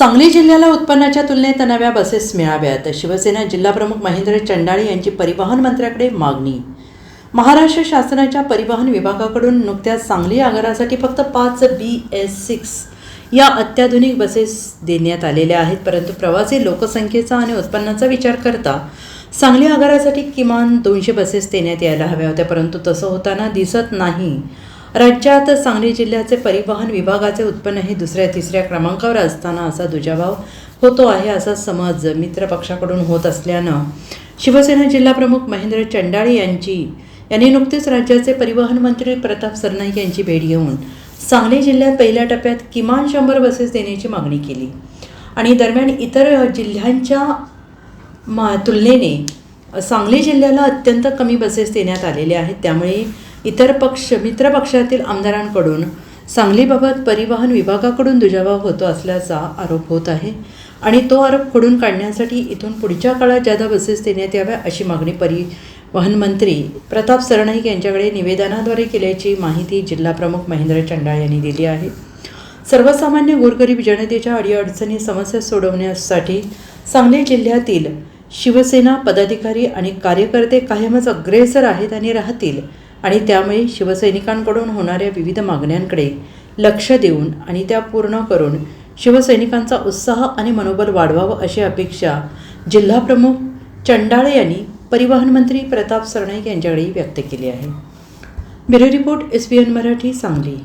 सांगली जिल्ह्याला उत्पन्नाच्या तुलनेत नव्या बसेस मिळाव्यात. शिवसेना जिल्हाप्रमुख महेंद्र चंडाळे यांची परिवहन मंत्र्याकडे मागणी. महाराष्ट्र शासनाच्या परिवहन विभागाकडून नुकत्याच सांगली आगारासाठी फक्त पाच बी एस सिक्स या अत्याधुनिक बसेस देण्यात आलेल्या आहेत. परंतु प्रवासी लोकसंख्येचा आणि उत्पन्नाचा विचार करता सांगली आगारासाठी किमान दोनशे बसेस देण्यात यायला हव्या होत्या. परंतु तसं होताना दिसत नाही. राज्यात सांगली जिल्ह्याचे परिवहन विभागाचे उत्पन्न हे दुसऱ्या तिसऱ्या क्रमांकावर असताना असा दुजाभाव होतो आहे असा समज मित्र पक्षाकडून होत असल्यानं शिवसेना जिल्हाप्रमुख महेंद्र चंडाळे यांची यांनी नुकतेच राज्याचे परिवहन मंत्री प्रताप सरनाईक यांची भेट घेऊन सांगली जिल्ह्यात पहिल्या टप्प्यात किमान शंभर बसेस देण्याची मागणी केली. आणि दरम्यान इतर जिल्ह्यांच्या मा तुलनेने सांगली जिल्ह्याला अत्यंत कमी बसेस देण्यात आलेल्या आहेत. त्यामुळे इतर पक्ष मित्र पक्षातील आमदारांकडून सांगलीबाबत परिवहन विभागाकडून दुजाभाव होतो असल्याचा आरोप होत आहे. आणि तो आरोप खोडून काढण्यासाठी इथून पुढच्या काळात जादा बसेस देण्यात याव्या अशी मागणी परिवहन मंत्री प्रताप सरनाईक यांच्याकडे निवेदनाद्वारे केल्याची माहिती जिल्हाप्रमुख महेंद्र चंडाळ यांनी दिली आहे. सर्वसामान्य गोरगरीब जनतेच्या अडीअडचणी समस्या सोडवण्यासाठी सांगली जिल्ह्यातील शिवसेना पदाधिकारी आणि कार्यकर्ते कायमच अग्रेसर आहेत आणि राहतील आणि त्यामुळे शिवसैनिकांकडून होणाऱ्या विविध मागण्यांकडे लक्ष देऊन आणि त्या पूर्ण करून शिवसैनिकांचा उत्साह आणि मनोबल वाढवावं अशी अपेक्षा जिल्हाप्रमुख चंडाळे यांनी परिवहन मंत्री प्रताप सरनाईक यांच्याकडे व्यक्त केली आहे. Bureau report S B N Marathi Sangli.